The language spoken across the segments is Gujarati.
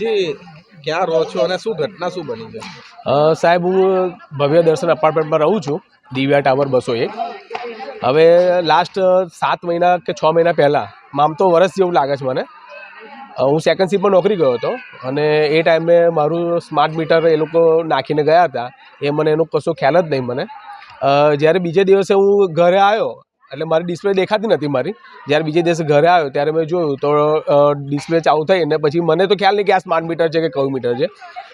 જી, ક્યાં રહો છો અને શું ઘટના શું બની છે? સાહેબ, હું ભવ્ય દર્શન અપાર્ટમેન્ટમાં રહું છું, દિવ્યા ટાવર બસો એક. હવે લાસ્ટ સાત મહિના કે છ મહિના પહેલાં, આમ તો વરસ જેવું લાગે છે મને. હું સેકન્ડ શિફ્ટમાં નોકરી ગયો હતો અને એ ટાઈમે મારું સ્માર્ટ મીટર એ લોકો નાખીને ગયા હતા. એ મને એનો કશો ખ્યાલ જ નહીં મને. જ્યારે બીજે દિવસે હું ઘરે આવ્યો એટલે મારી ડિસ્પ્લે દેખાતી નથી મારી. જ્યારે બીજે દિવસે ઘરે આવ્યો, ત્યારે મેં જોયું તો ડિસ્પ્લે ચાલુ થઈ અને પછી મને તો ખ્યાલ નહીં કે આ સ્માર્ટ મીટર છે કે કયું મીટર છે.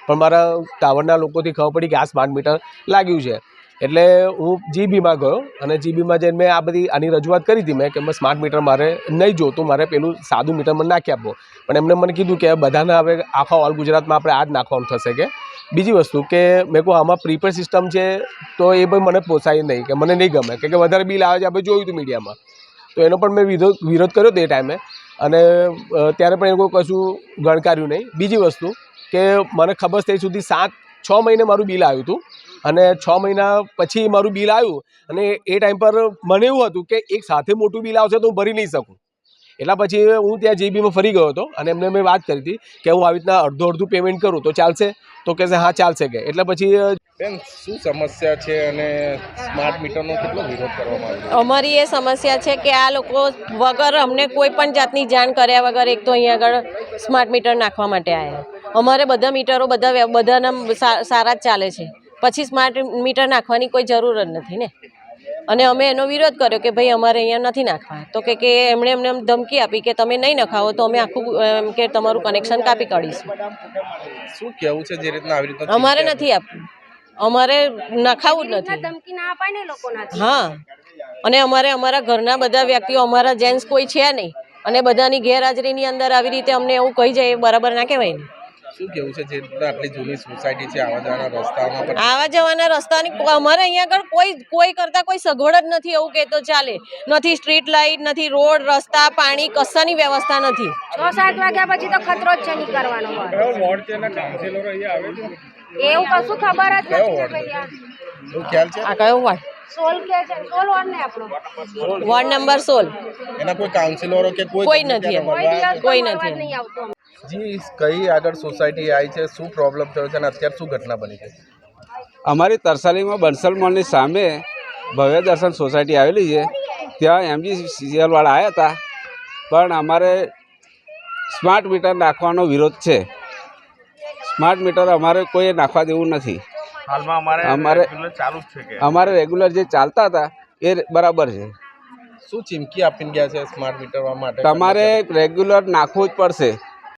પણ મારા ટાવરના લોકોથી ખબર પડી કે આ સ્માર્ટ મીટર લાગ્યું છે. એટલે હું જીબીમાં ગયો અને જીબીમાં જઈને મેં આ બધી આની રજૂઆત કરી હતી. મેં કે મેં સ્માર્ટ મીટર મારે નહીં જોતું, મારે પેલું સાદું મીટર મને નાખી આપો. પણ એમને મને કીધું કે બધાને હવે આખા ઓલ ગુજરાતમાં આપણે આ જ નાખવાનું થશે કે. બીજી વસ્તુ કે મેં કહું, આમાં પ્રીપેડ સિસ્ટમ છે તો એ ભાઈ મને પોસાય નહીં, કે મને નહીં ગમે. કે વધારે બિલ આવે છે, આપણે જોયું હતું મીડિયામાં. તો એનો પણ મેં વિરોધ વિરોધ કર્યો તે ટાઈમે અને ત્યારે પણ એ લોકો કશું ગણકાર્યું નહીં. બીજી વસ્તુ કે મને ખબર થઈ સુધી સાત છ મહિને મારું બિલ આવ્યું હતું. અને છ મહિના પછી મારું બિલ આવ્યું અને એ ટાઈમ પર મને એવું હતું કે એક સાથે મોટું બિલ આવશે તો હું ભરી નહીં શકું. એટલા પછી હું ત્યાં જીબીમાં ફરી ગયો હતો અને એમને મેં વાત કરી હતી કે હું આવી રીતના અડધું અડધું પેમેન્ટ કરું તો ચાલશે? તો કહેશે હા ચાલશે કે. એટલે પછી બેન શું સમસ્યા છે અને સ્માર્ટ મીટરનો કેટલો વિરોધ કરવામાં આવ્યો? અમારી એ સમસ્યા છે કે આ લોકો વગર અમને કોઈ પણ જાતની જાણ કર્યા વગર એક તો અહીંયા આગળ સ્માર્ટ મીટર નાખવા માટે આવ્યા અમારે બધા મીટરો બધા બધાના સારા જ ચાલે છે. પછી સ્માર્ટ મીટર નાખવાની કોઈ જરૂર જ નથી ને. અને અમે એનો વિરોધ કર્યો કે ભાઈ અમારે અહીંયા નથી નાખવા. તો કે કે એમણે એમને ધમકી આપી કે તમે નહીં નખાવો તો અમે આખું એમ કે તમારું કનેક્શન કાપી કાઢીશું. શું કહેવું છે જે રીતના આવી રીતે અમારે નથી આપવું. અમારે નખાવું જ નથી. ધમકી ના અપાય ને લોકોના હા. અને અમારે અમારા ઘરના બધા વ્યક્તિઓ અમારા જેન્ટ્સ કોઈ છે નહીં. અને બધાની ગેરહાજરીની અંદર આવી રીતે અમને એવું કહી જાય એ બરાબર ના કહેવાય ને. શું કેવું છે જે આટલી જૂની સોસાયટી છે આવા જવાના રસ્તાઓમાં પણ આવા જવાના રસ્તાની અમારે અહીંયા આગળ કોઈ કોઈ કરતા કોઈ સગવડ જ નથી એવું કહેતો ચાલે. નથી સ્ટ્રીટ લાઇટ નથી રોડ રસ્તા પાણી કશાની વ્યવસ્થા નથી. છ સાત વાગ્યા પછી તો ખતરો જ છે નીકળવાનો એવું કશું ખબર જ નથી ભાઈ આ. એવું ખ્યાલ છે? આ કયો વોર્ડ? સોલ કે છે. સોલ વોર્ડ ને આપણો. વોર્ડ નંબર સોળ એના કોઈ કાઉન્સિલરો કે કોઈ કોઈ નથી કોઈ નથી. આવતું. જી કઈ આગળ સોસાયટી આવી છે શું પ્રોબ્લેમ થયો છે અને અત્યારે શું ઘટના બની છે? અમારી તરસાલીમાં બંસલ મોલની સામે ભવ્ય દર્શન સોસાયટી આવેલી છે. ત્યાં એમજી સીરિયલવાળા આવ્યા હતા. પણ અમારે સ્માર્ટ મીટર નાખવાનો વિરોધ છે. સ્માર્ટ મીટર અમારે કોઈ નાખવા દેવું નથી. હાલમાં અમારે અમારે ચાલુ જ છે કે? અમારે રેગ્યુલર જે ચાલતા હતા એ બરાબર છે. શું ચીમકી આપીને ગયા છે સ્માર્ટ મીટર માટે? તમારે રેગ્યુલર નાખવું જ પડશે.